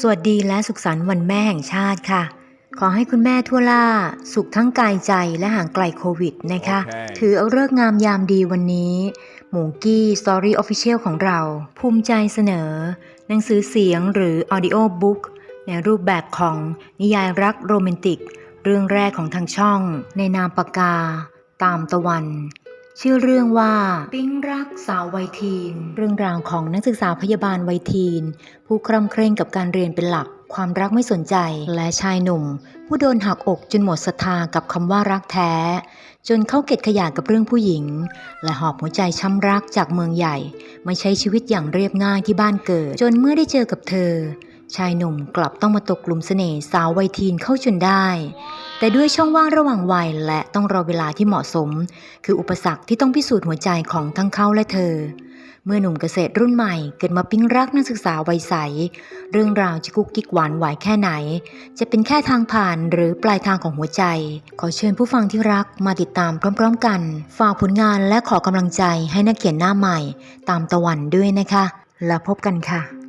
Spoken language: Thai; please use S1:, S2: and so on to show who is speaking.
S1: สวัสดีและสุขสันต์วันแม่แห่งชาติค่ะ ขอให้คุณแม่ทั่วล่า สุขทั้งกายใจและห่างไกลโควิดนะคะ
S2: โอเค
S1: ถือเอาเลิกษ์งามยามดีวันนี้หมูกี้สตอรี่ออฟฟิเชียลของเรา ภูมิใจเสนอ หนังสือเสียงหรือออดิโอบุ๊กในรูปแบบของนิยายรักโรแมนติก เรื่องแรกของทางช่อง ในนามปากกา ตามตะวัน ชื่อเรื่องว่า ปิ๊งรักสาววัยทีน เรื่องราวของนักศึกษาพยาบาลวัยทีน ผู้คร่ำเคร่งกับการเรียนเป็นหลัก ความรักไม่สนใจ และชายหนุ่ม ผู้โดนหักอกจนหมดศรัทธากับคำว่ารักแท้ จนเข้าเก็ดขยะกับเรื่องผู้หญิง และหอบหัวใจช้ำรักจากเมืองใหญ่มาใช้ชีวิตอย่างเรียบง่ายที่บ้านเกิด จนเมื่อได้เจอกับเธอ ชายหนุ่มกลับต้องมาตกกลุ่มเสน่ห์สาววัยทีนเข้าจนได้ แต่ด้วยช่องว่างระหว่างวัยและต้องรอเวลาที่เหมาะสม คืออุปสรรคที่ต้องพิสูจน์หัวใจของทั้งเขาและเธอ เมื่อหนุ่มเกษตรรุ่นใหม่เกิดมาปิ๊งรักนักศึกษาวัยใส เรื่องราวจะกุ๊กกิ๊กหวานหวแค่ไหน จะเป็นแค่ทางผ่านหรือปลายทางของหัวใจ ขอเชิญผู้ฟังที่รักมาติดตามพร้อม ๆ กัน ฝากผลงานและขอกำลังใจให้นักเขียนหน้าใหม่ ตามตะวันด้วยนะคะ แล้วพบกันค่ะ